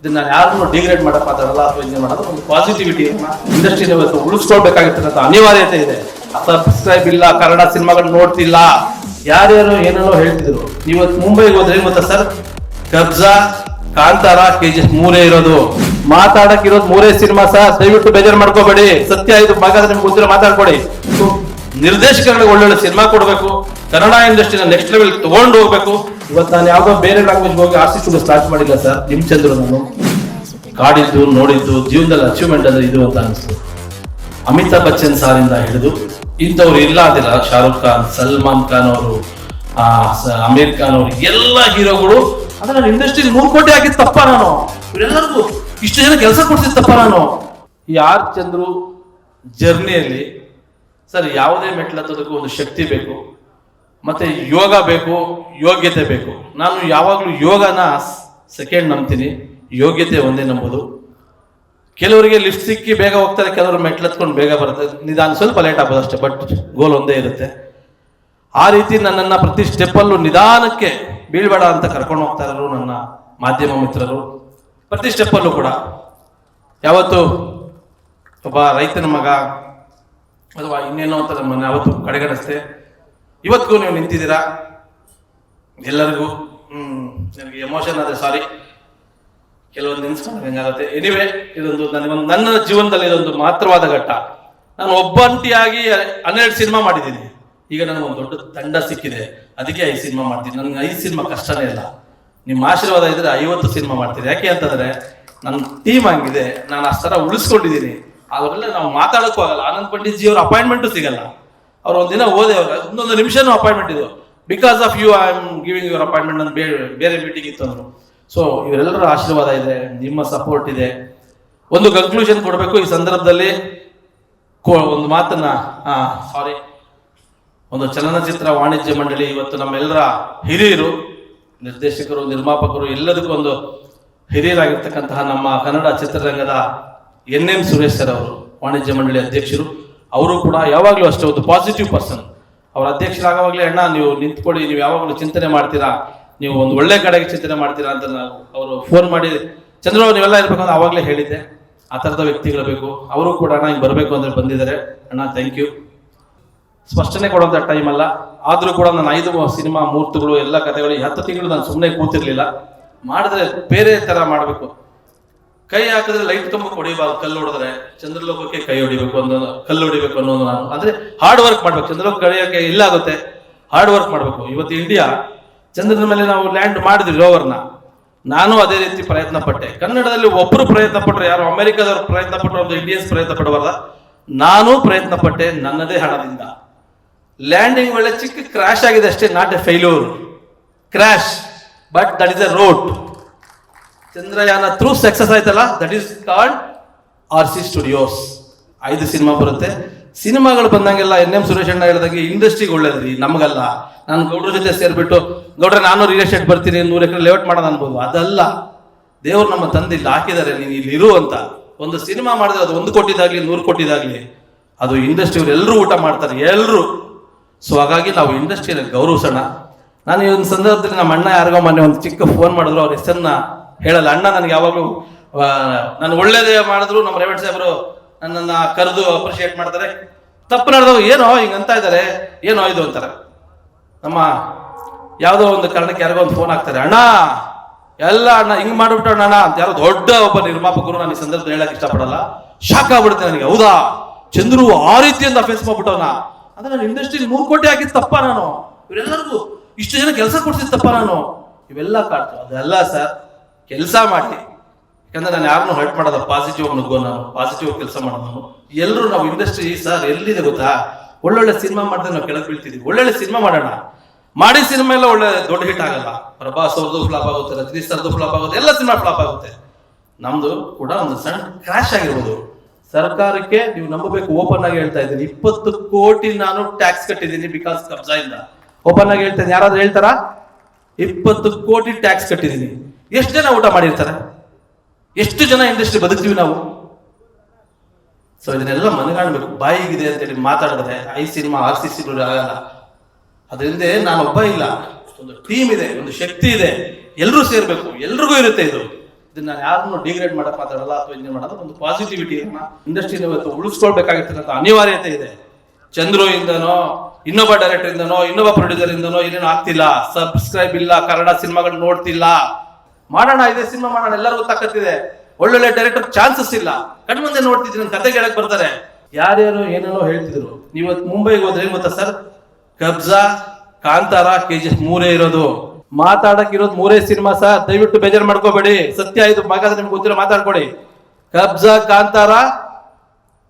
ಇದನ್ನ ನಾನು ಯಾರನ್ನು ಡಿಗ್ರೇಡ್ ಮಾಡಕ್ ಮಾತಾಡಲ್ಲ ಅಥವಾ ಇದನ್ನ ಮಾಡೋದು ಒಂದು ಪಾಸಿಟಿವಿಟಿ ಇಂಡಸ್ಟ್ರಿ ಇವತ್ತು ಉಳಿಸ್ಕೊಳ್ಬೇಕಾಗಿರ್ತಕ್ಕಂಥ ಅನಿವಾರ್ಯತೆ ಇದೆ. ಸಬ್ಸ್ಕ್ರೈಬ್ ಇಲ್ಲ, ಕನ್ನಡ ಸಿನಿಮಾಗಳು ನೋಡ್ತಿಲ್ಲ, ಯಾರ್ಯಾರು ಏನೇನೋ ಹೇಳ್ತಿದ್ರು. ಇವತ್ತು ಮುಂಬೈಗೆ ಹೋದ್ರೆ ಗೊತ್ತಾ sir? Kabzaa Kantara K G ಮೂರೇ ಇರೋದು. ಮಾತಾಡಕ್ ಇರೋದು ಮೂರೇ ಸಿನಿಮಾ ಸರ್ ದಯವಿಟ್ಟು ಬೇಜಾರು ಮಾಡ್ಕೋಬೇಡಿ. ಸತ್ಯ ಇದು ಭಾಗದ ನಿಮ್ಗೆ ಗೊತ್ತಿರೋ ಮಾತಾಡ್ಕೊಡಿ. ನಿರ್ದೇಶಕರಿಗೆ ಒಳ್ಳೊಳ್ಳೆ ಸಿನಿಮಾ ಕೊಡಬೇಕು. ಕನ್ನಡ ಇಂಡಸ್ಟ್ರಿನ ನೆಕ್ಸ್ಟ್ ಲೆವೆಲ್ ತಗೊಂಡು ಹೋಗ್ಬೇಕು. ಇವತ್ತು ನಾನು ಯಾವ್ದೋ ಬೇರೆ ಲ್ಯಾಂಗ್ವೇಜ್ ಹೋಗಿ ಆರ್ಟಿಸ್ಟ್ ಸ್ಟಾರ್ಟ್ ಮಾಡಿಲ್ಲ ಸರ್. ನಿಮ್ ಚಂದ್ರು ನಾನು. ಕಾಡಿದ್ದು, ನೋಡಿದ್ದು, ಜೀವನದಲ್ಲಿ ಅಚೀವ್ಮೆಂಟ್ ಅಂದ್ರೆ ಇದು ಅಂತ ಅನಿಸ್ತು. ಅಮಿತಾಬ್ ಬಚ್ಚನ್ ಸಾರಿಂದ ಹಿಡಿದು ಇಂಥವ್ರು ಇಲ್ಲ ಅದಿಲ್ಲ. ಶಾರುಖ್ ಖಾನ್, ಸಲ್ಮಾನ್ ಖಾನ್ ಅವರು ಅಮೀರ್ ಖಾನ್ ಅವರು, ಎಲ್ಲ ಹೀರೋಗಳು. ಅಂದ್ರೆ ನಾನು ಇಂಡಸ್ಟ್ರಿ ಮೂರು ಕೋಟಿ ಆಗಿದ್ದು ತಪ್ಪ ನಾನು. ಇವರೆಲ್ಲರಿಗೂ ಇಷ್ಟು ಜನ ಕೆಲಸ ಕೊಡ್ತಿದ್ ತಪ್ಪ ನಾನು. ಈ ಆರ್ ಚಂದ್ರು ಜರ್ನಿಯಲ್ಲಿ ಸರ್ ಯಾವುದೇ ಮೆಟ್ಲ ಒಂದು ಶಕ್ತಿ ಬೇಕು. ಮತ್ತೆ ಯೋಗ ಬೇಕು, ಯೋಗ್ಯತೆ ಬೇಕು. ನಾನು ಯಾವಾಗಲೂ ಯೋಗನ ಸೆಕೆಂಡ್ ನಂಬ್ತೀನಿ. ಯೋಗ್ಯತೆ ಒಂದೇ ನಂಬೋದು. ಕೆಲವರಿಗೆ ಲಿಫ್ಟ್ ಸಿಕ್ಕಿ ಬೇಗ ಹೋಗ್ತಾರೆ, ಕೆಲವರು ಮೆಟ್ಲು ಹತ್ಕೊಂಡು ಬೇಗ ಬರುತ್ತೆ. ನಿಧಾನ ಸ್ವಲ್ಪ ಲೇಟ್ ಆಗ್ಬೋದು ಅಷ್ಟೇ ಬಟ್ ಗೋಲ್ ಒಂದೇ ಇರುತ್ತೆ. ಆ ರೀತಿ ನನ್ನನ್ನು ಪ್ರತಿ ಸ್ಟೆಪ್ಪಲ್ಲೂ ನಿಧಾನಕ್ಕೆ ಬೀಳ್ಬೇಡ ಅಂತ ಕರ್ಕೊಂಡು ಹೋಗ್ತಾ ಇರೋರು ನನ್ನ ಮಾಧ್ಯಮ ಮಿತ್ರರು. ಪ್ರತಿ ಸ್ಟೆಪ್ಪಲ್ಲೂ ಕೂಡ. ಯಾವತ್ತು ಒಬ್ಬ ರೈತನ ಮಗ ಅಥವಾ ಇನ್ನೇನೋ ಅಂತ ನಮ್ಮನ್ನು ಯಾವತ್ತು ಕಡೆಗಣಿಸ್ತೆ ಇವತ್ತಿಗೂ ನೀವು ನಿಂತಿದ್ದೀರಾ? ಎಲ್ಲರಿಗೂ? ನನಗೆ ಎಮೋಷನ್ ಆದ್ರೆ ಸಾರಿ ಕೆಲವೊಂದು ಹೆಂಗಾಗುತ್ತೆ. ಎನಿವೆ ಇದೊಂದು ನನಗೊಂದು ನನ್ನ ಜೀವನದಲ್ಲಿ ಇದೊಂದು ಮಾತ್ರವಾದ ಘಟ್ಟ. ನಾನು ಒಬ್ಬಂಟಿಯಾಗಿ ಹನ್ನೆರಡು ಸಿನಿಮಾ ಮಾಡಿದ್ದೀನಿ. ಈಗ ನನಗೊಂದು ದೊಡ್ಡ ತಂಡ ಸಿಕ್ಕಿದೆ. ಅದಕ್ಕೆ ಐದು ಸಿನಿಮಾ ಮಾಡ್ತೀನಿ. ನನಗೆ ಐದು ಸಿನಿಮಾ ಕಷ್ಟನೇ ಇಲ್ಲ. ನಿಮ್ಮ ಆಶೀರ್ವಾದ ಇದ್ರೆ ಐವತ್ತು ಸಿನಿಮಾ ಮಾಡ್ತೀನಿ ಯಾಕೆ ಅಂತಂದ್ರೆ, ನನ್ನ ಟೀಮ್ ಹಂಗಿದೆ. ನಾನು ಅಷ್ಟರ ಉಳಿಸ್ಕೊಂಡಿದ್ದೀನಿ. ಅವರೆಲ್ಲ ನಾವು ಮಾತಾಡೋಕ್ಕೂ ಆಗಲ್ಲ. ಆನಂದ್ ಪಂಡಿತ್ ಜಿ ಅಪಾಯಿಂಟ್ಮೆಂಟು ಸಿಗಲ್ಲ. ಅವ್ರು ಒಂದಿನ ಓದೆ ಒಂದೊಂದು ನಿಮಿಷನೂ ಅಪಾಯಿಂಟ್ಮೆಂಟ್ ಇದು. Because of you I am giving your appointment ಅಂತ ಬೇರೆ ಬೇರೆ ಮೀಟಿಂಗ್ ಇತ್ತು ಅವರು ಸೊ ಇವರೆಲ್ಲರ ಆಶೀರ್ವಾದ ಇದೆ, ನಿಮ್ಮ ಸಪೋರ್ಟ್ ಇದೆ. ಒಂದು ಕನ್ಕ್ಲೂಷನ್ ಕೊಡಬೇಕು, ಈ ಸಂದರ್ಭದಲ್ಲಿ ಒಂದು ಮಾತನ್ನ ಸಾರಿ ಒಂದು ಚಲನಚಿತ್ರ ವಾಣಿಜ್ಯ ಮಂಡಳಿ, ಇವತ್ತು ನಮ್ಮೆಲ್ಲರ ಹಿರಿಯರು, ನಿರ್ದೇಶಕರು, ನಿರ್ಮಾಪಕರು, ಎಲ್ಲದಕ್ಕೂ ಒಂದು ಹಿರಿಯರಾಗಿರ್ತಕ್ಕಂತಹ ನಮ್ಮ ಕನ್ನಡ ಚಿತ್ರರಂಗದ ಎನ್ ಎಂ ಸುರೇಶ್ ಸರ್ ಅವರು, ವಾಣಿಜ್ಯ ಮಂಡಳಿ ಅಧ್ಯಕ್ಷರು. ಅವರು ಕೂಡ ಯಾವಾಗಲೂ ಅಷ್ಟೇ ಒಂದು ಪಾಸಿಟಿವ್ ಪರ್ಸನ್ ಅವರ ಅಧ್ಯಕ್ಷರಾಗವಾಗಲೇ, ಅಣ್ಣ, ನೀವು ನಿಂತ್ಕೊಳ್ಳಿ, ನೀವು ಯಾವಾಗಲೂ ಚಿಂತನೆ ಮಾಡ್ತೀರಾ? ನೀವು ಒಂದು ಒಳ್ಳೆ ಕಡೆಗೆ ಚಿಂತನೆ ಮಾಡ್ತೀರಾ? ಅಂತ ನಾವು ಅವರು ಫೋನ್ ಮಾಡಿ, ಚಂದ್ರ ನೀವೆಲ್ಲ ಇರ್ಬೇಕು ಅಂತ ಅವಾಗಲೇ ಹೇಳಿದ್ದೆ. ಆ ಥರದ ವ್ಯಕ್ತಿಗಳು ಬೇಕು. ಅವರು ಕೂಡ ಅಣ್ಣ ಹಿಂಗೆ ಬರಬೇಕು ಅಂದರೆ ಬಂದಿದ್ದಾರೆ. ಅಣ್ಣ ಥ್ಯಾಂಕ್ ಯು ಸ್ಪಷ್ಟನೆ ಕೊಡುವಂಥ ಟೈಮ್ ಅಲ್ಲ. ಆದರೂ ಕೂಡ ನಾನು ಐದು ಸಿನಿಮಾ, ಮೂರ್ತಿಗಳು, ಎಲ್ಲ ಕಥೆಗಳು ಹತ್ತು ತಿಂಗಳು ನಾನು ಸುಮ್ಮನೆ ಕೂತಿರ್ಲಿಲ್ಲ. ಮಾಡಿದ್ರೆ ಬೇರೆ ಥರ ಮಾಡಬೇಕು. ಕೈ ಹಾಕಿದ್ರೆ ಲೈಟ್ ತುಂಬ ಹೊಡಿಬಾರ್ದು ಕಲ್ಲು ಹೊಡೆದ್ರೆ ಚಂದ್ರಲೋಕಕ್ಕೆ ಕೈ ಹೊಡಿಬೇಕು ಅನ್ನೋ, ಕಲ್ಲು ಹೊಡಿಬೇಕು ಅನ್ನೋದು ನಾನು. ಅಂದ್ರೆ ಹಾರ್ಡ್ ವರ್ಕ್ ಮಾಡ್ಬೇಕು. ಚಂದ್ರಲೋಕ ಕಳಿಯೋಕೆ ಇಲ್ಲ ಆಗುತ್ತೆ. ಹಾರ್ಡ್ ವರ್ಕ್ ಮಾಡಬೇಕು. ಇವತ್ತು ಇಂಡಿಯಾ ಚಂದ್ರನ ಮೇಲೆ ನಾವು ಲ್ಯಾಂಡ್ ಮಾಡಿದ್ವಿ ರೋವರ್ನ ನಾನು ಅದೇ ರೀತಿ ಪ್ರಯತ್ನ ಪಟ್ಟೆ ಕನ್ನಡದಲ್ಲಿ ಒಬ್ಬರು ಪ್ರಯತ್ನ ಪಟ್ಟರು ಯಾರು? ಅಮೆರಿಕದವ್ರು ಪ್ರಯತ್ನ ಪಟ್ಟರು ಒಂದು ಇಂಡಿಯನ್ಸ್ ಪ್ರಯತ್ನ ಪಡಬಾರ್ದ ನಾನು ಪ್ರಯತ್ನ ಪಟ್ಟೆ ನನ್ನದೇ ಹಣದಿಂದ. ಲ್ಯಾಂಡಿಂಗ್ ವೇಳೆ ಚಿಕ್ಕ ಕ್ರಾಶ್ ಆಗಿದೆ ಅಷ್ಟೇ not a failure crash but that is a road Chandrayaan through success ಆಯ್ತಲ್ಲ? That is called R C studios ಐದು ಸಿನಿಮಾ ಬರುತ್ತೆ. ಸಿನಿಮಾಗಳು ಬಂದಂಗೆಲ್ಲ ಎನ್ ಎಂ ಸುರೇಶ್ ಅಣ್ಣ ಹೇಳಿದಂಗೆ ಇಂಡಸ್ಟ್ರಿಗೆ ಒಳ್ಳೇದ್ರಿ, ನಮಗಲ್ಲ. ನಾನು ಗೌಡ್ರ ಜೊತೆ ಸೇರಿಬಿಟ್ಟು, ಗೌಡ್ರೆ ನಾನು ರಿಯಲ್ ಎಸ್ಟೇಟ್ ಬರ್ತೀನಿ, ನೂರು ಎಕರೆ ಲೇಔಟ್ ಮಾಡೋದು ಅನ್ಬೋದು. ಅದಲ್ಲ. ದೇವ್ರು ನಮ್ಮ ತಂದೆ ಇಲ್ಲಿ ಹಾಕಿದ್ದಾರೆ, ನೀನು ಇಲ್ಲಿ ಇರು ಅಂತ. ಒಂದು ಸಿನಿಮಾ ಮಾಡಿದ್ರೆ ಅದು ಒಂದು ಕೊಟ್ಟಿದ್ದಾಗಲಿ ನೂರು ಕೊಟ್ಟಿದ್ದಾಗಲಿ ಅದು ಇಂಡಸ್ಟ್ರಿ ಎಲ್ಲರೂ ಊಟ ಮಾಡ್ತಾರೆ ಎಲ್ಲರೂ ಸೊ ಹಾಗಾಗಿ ನಾವು ಇಂಡಸ್ಟ್ರಿಯಲ್ಲಿ ಗೌರವಿಸೋಣ. ನಾನು ಈ ಒಂದು ಸಂದರ್ಭದಲ್ಲಿ ನಮ್ಮ ಅಣ್ಣ ಯಾರಿಗೋ ಮೊನ್ನೆ ಒಂದು ಚಿಕ್ಕ ಫೋನ್ ಮಾಡಿದ್ರು, ಅವ್ರ ಹೆಸರನ್ನ ಹೇಳಲ್ಲ, ಅಣ್ಣ, ನನಗೆ ಯಾವಾಗಲೂ ನಾನು ಒಳ್ಳೇದೇ ಮಾಡಿದ್ರು, ನಮ್ಮ ರೇವಣ್ ಸಾಹೇಬರು ನನ್ನನ್ನು ಕರೆದು ಅಪ್ರಿಷಿಯೇಟ್ ಮಾಡ್ತಾರೆ. ತಪ್ಪು ನಡೆದವು, ಏನೋ ಹಿಂಗೆ ಅಂತ ಇದ್ದಾರೆ, ಏನೋ ಇದು ಅಂತಾರೆ. ನಮ್ಮ ಯಾವುದೋ ಒಂದು ಕಾರಣಕ್ಕೆ ಯಾರಿಗೋ ಒಂದು ಫೋನ್ ಹಾಕ್ತಾರೆ, ಅಣ್ಣ, ಎಲ್ಲ ಅಣ್ಣ, ಹಿಂಗೆ ಮಾಡ್ಬಿಟ್ಟು ಅಣ್ಣ ಅಂತ ಯಾರೋ ದೊಡ್ಡ ಒಬ್ಬ ನಿರ್ಮಾಪಕರು ನಾನು ಈ ಸಂದರ್ಭದಲ್ಲಿ ಹೇಳಕ್ಕೆ ಇಷ್ಟಪಡಲ್ಲ. ಶಾಕ್ ಆಗ್ಬಿಡುತ್ತೆ ನನಗೆ, ಹೌದಾ? ಚಂದ್ರು ಆ ರೀತಿಯಿಂದ ಫೇಸ್ ಮಾಡ್ಬಿಟ್ಟವನ? ಅಂದ್ರೆ ನಾನು ಇಂಡಸ್ಟ್ರಿ ಮೂರು ಕೋಟಿ ಹಾಕಿದ್ ತಪ್ಪ ನಾನು. ಇವರೆಲ್ಲರಿಗೂ ಇಷ್ಟು ಜನ ಕೆಲಸ ಕೊಡ್ತಿದ್ ತಪ್ಪ ನಾನು. ಇವೆಲ್ಲ ಕಾಡ್ತು, ಅದೆಲ್ಲ ಸರ್ ಕೆಲಸ ಮಾಡಿ. ಯಾಕಂದ್ರೆ ನಾನು ಯಾರನ್ನು ಹರ್ಟ್ ಮಾಡೋದ ಪಾಸಿಟಿವ್ ನುಗ್ಗೋ ನಾನು ಪಾಸಿಟಿವ್ ಕೆಲಸ ಮಾಡೋದು. ಎಲ್ಲರೂ ನಾವು ಇಂಡಸ್ಟ್ರಿ ಸರ್ ಎಲ್ಲಿದೆ ಗೊತ್ತಾ? ಒಳ್ಳೊಳ್ಳೆ ಸಿನಿಮಾ ಮಾಡಿದ್ರೆ ನಾವು ಕೆಳಗೆ ಬೀಳ್ತಿದ್ವಿ. ಒಳ್ಳೊಳ್ಳೆ ಸಿನಿಮಾ ಮಾಡೋಣ. ಮಾಡಿ ಸಿನಿಮಾ ಎಲ್ಲ ಒಳ್ಳೆ ದೊಡ್ಡ ಹಿಟ್ ಆಗಲ್ಲ. ಪ್ರಭಾಸ್ ಅವ್ರದ್ದು ಫ್ಲಾಪ್ ಆಗುತ್ತೆ ರಜನಿ ಸರ್ದು ಫ್ಲಾಪ್ ಆಗುತ್ತೆ ಎಲ್ಲ ಸಿನಿಮಾ ಫ್ಲಾಪ್ ಆಗುತ್ತೆ. ನಮ್ದು ಕೂಡ ಒಂದು ಸಣ್ಣ ಕ್ರಾಶ್ ಆಗಿರ್ಬೋದು. ಸರ್ಕಾರಕ್ಕೆ ನೀವು ನಂಬಬೇಕು. ಓಪನ್ ಆಗಿ ಹೇಳ್ತಾ ಇದ್ದೀನಿ. ಇಪ್ಪತ್ತು ಕೋಟಿ ನಾನು ಟ್ಯಾಕ್ಸ್ ಕಟ್ಟಿದ್ದೀನಿ ಬಿಕಾಸ್ ಕಬ್ಜಾ ಇಂದ ಓಪನ್ ಆಗಿ ಹೇಳ್ತೇನೆ ಯಾರಾದ್ರೂ ಹೇಳ್ತಾರಾ? ಇಪ್ಪತ್ತು ಕೋಟಿ ಟ್ಯಾಕ್ಸ್ ಕಟ್ಟಿದ್ದೀನಿ. ಎಷ್ಟು ಜನ ಊಟ ಮಾಡಿರ್ತಾರೆ? ಎಷ್ಟು ಜನ ಇಂಡಸ್ಟ್ರಿ ಬದುಕ್ತೀವಿ ನಾವು? ಸೊ ಇದನ್ನೆಲ್ಲ ಮನಗಾಣ್ಬೇಕು. ಬಾಯಿಗಿದೆ ಅಂತೇಳಿ ಮಾತಾಡಿದ್ರೆ I cinema, R C cinema ಆಗಲ್ಲ. ಅದರಿಂದ ನಾನು ಒಬ್ಬ ಇಲ್ಲ. ಒಂದು ಟೀಮ್ ಇದೆ, ಒಂದು ಶಕ್ತಿ ಇದೆ. ಎಲ್ಲರೂ ಸೇರ್ಬೇಕು. ಎಲ್ರಿಗೂ ಇರುತ್ತೆ ಇದು. ಇದನ್ನ ನಾನು ಯಾರನ್ನು ಡಿಗ್ರೇಡ್ ಮಾಡಕ್ ಮಾತಾಡಲ್ಲ ಅಥವಾ ಇದನ್ನ ಮಾಡಲ್ಲ. ಒಂದು ಪಾಸಿಟಿವಿಟಿ ಇಂಡಸ್ಟ್ರಿ ಇವತ್ತು ಉಳಿಸ್ಕೊಳ್ಬೇಕಾಗಿರ್ತಕ್ಕಂಥ ಅನಿವಾರ್ಯತೆ ಇದೆ. ಚಂದ್ರು ಇಂದನೋ, ಇನ್ನೊಬ್ಬ ಡೈರೆಕ್ಟರ್ ಇಂದನೋ, ಇನ್ನೊಬ್ಬ ಪ್ರೊಡ್ಯೂಸರ್ ಇಂದನೋ, ಏನೇನು ಆಗ್ತಿಲ್ಲ. ಸಬ್ಸ್ಕ್ರೈಬ್ ಇಲ್ಲ, ಕನ್ನಡ ಸಿನಿಮಾಗಳು ನೋಡ್ತಿಲ್ಲ. ಮಾಡೋಣ, ಇದೆ ಸಿನಿಮಾ ಮಾಡೋಣ ಎಲ್ಲರೂ ಗೊತ್ತಾಗತ್ತಿದೆ ಒಳ್ಳೊಳ್ಳೆ ಡೈರೆಕ್ಟರ್ ಚಾನ್ಸಸ್ ಇಲ್ಲ. ಕಣ್ಮುಂದೆ ನೋಡ್ತಿದ್ದೀನಿ ನನ್ನ ಕತೆ ಕೇಳಕ್ ಬರ್ತಾರೆ. ಯಾರ್ಯಾರು ಏನೇನೋ ಹೇಳ್ತಿದ್ರು. ಇವತ್ತು ಮುಂಬೈಗೆ ಹೋದ್ರೆ ಏನ್ ಗೊತ್ತಾ sir, Kabzaa, Kantara K G ಮೂರೇ ಇರೋದು. ಮಾತಾಡಕ್ ಇರೋದು ಮೂರೇ ಸಿನಿಮಾ ಸರ್. ದಯವಿಟ್ಟು ಬೇಜಾರು ಮಾಡ್ಕೋಬೇಡಿ. ಸತ್ಯ ಇದು ಮಗಾದ್ರೆ ನಿಮ್ಗೆ ಗೊತ್ತಿರೋ ಮಾತಾಡ್ಕೊಡಿ. Kabzaa, Kantara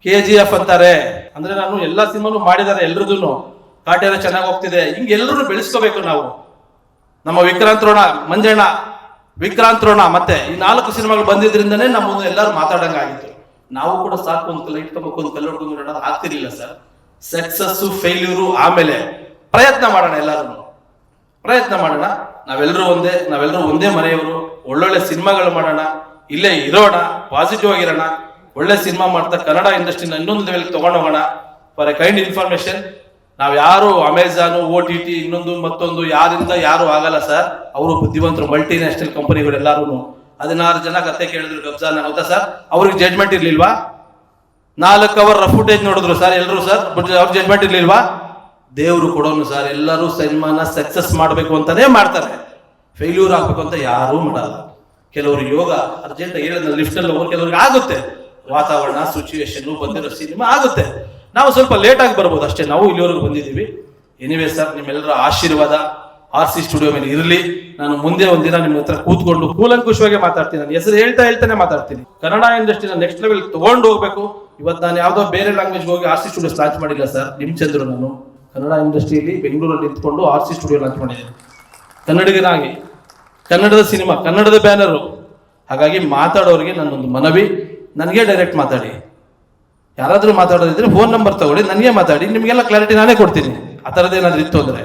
K G F ಅಂತಾರೆ. ಅಂದ್ರೆ ನಾನು ಎಲ್ಲಾ ಸಿನಿಮಾನು ಮಾಡಿದ್ದಾರೆ ಎಲ್ರದೂನು. ಕಾಟ್ಯಾರ ಚೆನ್ನಾಗಿ ಹೋಗ್ತಿದೆ. ಹಿಂಗೆಲ್ಲರೂ ಬೆಳೆಸ್ಕೋಬೇಕು ನಾವು. ನಮ್ಮ ವಿಕ್ರಾಂತ್ ರೋಣ, ಮಂಜಣ್ಣ ವಿಕ್ರಾಂತ್ ರೋಣ ಮತ್ತೆ ಈ ನಾಲ್ಕು ಸಿನಿಮಾಗಳು ಬಂದಿದ್ರಿಂದನೇ ನಮ್ಮ ಎಲ್ಲರೂ ಮಾತಾಡಂಗಾಗಿತ್ತು. ನಾವು ಕೂಡ ಸಾಕು ಒಂದು ಕಲ್ಲ ತಗೋಬೇಕು ಒಂದು ಕಲ್ಲು ಹೊಡ್ಕೊಂಡು ನೋಡೋದು ಆಗ್ತಿರ್ಲಿಲ್ಲ ಸರ್. ಸಕ್ಸಸ್ ಫೇಲ್ಯೂರು ಆಮೇಲೆ ಪ್ರಯತ್ನ ಮಾಡೋಣ ಎಲ್ಲರೂ ಪ್ರಯತ್ನ ಮಾಡೋಣ. ನಾವೆಲ್ಲರೂ ಒಂದೇ ನಾವೆಲ್ಲರೂ ಒಂದೇ ಮನೆಯವರು. ಒಳ್ಳೊಳ್ಳೆ ಸಿನಿಮಾಗಳು ಮಾಡೋಣ. ಇಲ್ಲೇ ಇರೋಣ ಪಾಸಿಟಿವ್ ಆಗಿರೋಣ. ಒಳ್ಳೆ ಸಿನಿಮಾ ಮಾಡ್ತಾ ಕನ್ನಡ ಇಂಡಸ್ಟ್ರಿನ ಇನ್ನೊಂದು ಲೆವೆಲ್ ತಗೊಂಡು ಹೋಗೋಣ ಫಾರ್ ಎ ಕೈಂಡ್ ಇನ್ಫಾರ್ಮೇಶನ್ ನಾವು ಯಾರು ಅಮೆಝಾನು ಓ ಟಿ ಟಿ, ಇನ್ನೊಂದು ಮತ್ತೊಂದು ಯಾರಿಂದ ಯಾರು ಆಗಲ್ಲ ಸರ್ ಅವರು ಬುದ್ಧಿವಂತರು ಮಲ್ಟಿ ನ್ಯಾಷನಲ್ ಕಂಪನಿಗಳು ಎಲ್ಲಾರು ಹದಿನಾರು ಜನ ಕತೆ ಕೇಳಿದ್ರು ಕಬ್ಜಾನ ಹೌದಾ ಸರ್ ಅವ್ರಿಗೆ ಜಡ್ಜ್ಮೆಂಟ್ ಇರ್ಲಿಲ್ವಾ? ನಾಲ್ಕು ಅವರ್ ಫುಟೇಜ್ ನೋಡಿದ್ರು ಸರ್ ಎಲ್ಲರೂ ಸರ್ ಅವ್ರ ಜಡ್ಜ್ಮೆಂಟ್ ಇರ್ಲಿಲ್ವಾ? ದೇವರು ಕೊಡೋನು ಸರ್ ಎಲ್ಲರೂ ಸಿನಿಮಾನ ಸಕ್ಸಸ್ ಮಾಡಬೇಕು ಅಂತಾನೆ ಮಾಡ್ತಾರೆ. ಫೇಲ್ಯೂರ್ ಆಗ್ಬೇಕು ಅಂತ ಯಾರೂ ಮಾಡಲ್ಲ. ಕೆಲವರು ಯೋಗ, ಅರ್ಜೆಂಟ್ ಲಿಫ್ಟ್ ಅಲ್ಲಿ ಹೋಗಿ ಕೆಲವ್ರಿಗೆ ಆಗುತ್ತೆ. ವಾತಾವರಣ ಸಿಚುವೇಶನ್ ಬಂದಿರೋ ಸಿನಿಮಾ ಆಗುತ್ತೆ. ನಾವು ಸ್ವಲ್ಪ ಲೇಟಾಗಿ ಬರ್ಬೋದು ಅಷ್ಟೇ. ನಾವು ಇಲ್ಲಿವರೆಗೂ ಬಂದಿದ್ದೀವಿ. ಎನಿವೇ ಸರ್ ನಿಮ್ಮೆಲ್ಲರ ಆಶೀರ್ವಾದ ಆರ್ ಸಿ ಸ್ಟುಡಿಯೋ ಮೇಲೆ ಇರಲಿ. ನಾನು ಮುಂದೆ ಒಂದಿನ ನಿಮ್ಮ ಹತ್ರ ಕೂತ್ಕೊಂಡು ಕೂಲಂಕುಷವಾಗಿ ಮಾತಾಡ್ತೀನಿ. ನಾನು ಹೆಸರು ಹೇಳ್ತಾ ಹೇಳ್ತಾನೆ ಮಾತಾಡ್ತೀನಿ. ಕನ್ನಡ ಇಂಡಸ್ಟ್ರಿನ ನೆಕ್ಸ್ಟ್ ಲೆವೆಲ್ ತಗೊಂಡು ಹೋಗ್ಬೇಕು. ಇವತ್ತು ನಾನು ಯಾವುದೋ ಬೇರೆ ಲ್ಯಾಂಗ್ವೇಜ್ ಹೋಗಿ ಆರ್ ಸಿ ಸ್ಟುಡಿಯೋ ಲಾಂಚ್ ಮಾಡಿಲ್ಲ ಸರ್ ನಿಮ್ಮ ಚಂದ್ರು ನಾನು. ಕನ್ನಡ ಇಂಡಸ್ಟ್ರಿಯಲ್ಲಿ ಬೆಂಗಳೂರಲ್ಲಿ ನಿಂತ್ಕೊಂಡು ಆರ್ ಸಿ ಸ್ಟುಡಿಯೋ ಲಾಂಚ್ ಮಾಡಿದ್ದೀನಿ. ಕನ್ನಡಿಗನಾಗಿ ಕನ್ನಡದ ಸಿನಿಮಾ ಕನ್ನಡದ ಬ್ಯಾನರು ಹಾಗಾಗಿ ಮಾತಾಡೋರಿಗೆ ನನ್ನೊಂದು ಮನವಿ. ನನಗೆ ಡೈರೆಕ್ಟ್ ಮಾತಾಡಿ. ಯಾರಾದರೂ ಮಾತಾಡೋದಿದ್ರೆ ಫೋನ್ ನಂಬರ್ ತಗೊಳ್ಳಿ, ನನಗೆ ಮಾತಾಡಿ, ನಿಮಗೆಲ್ಲ ಕ್ಲಾರಿಟಿ ನಾನೇ ಕೊಡ್ತೀನಿ. ಆ ಥರದ್ದು ಏನಾದ್ರು ಇತ್ತು ಅಂದರೆ.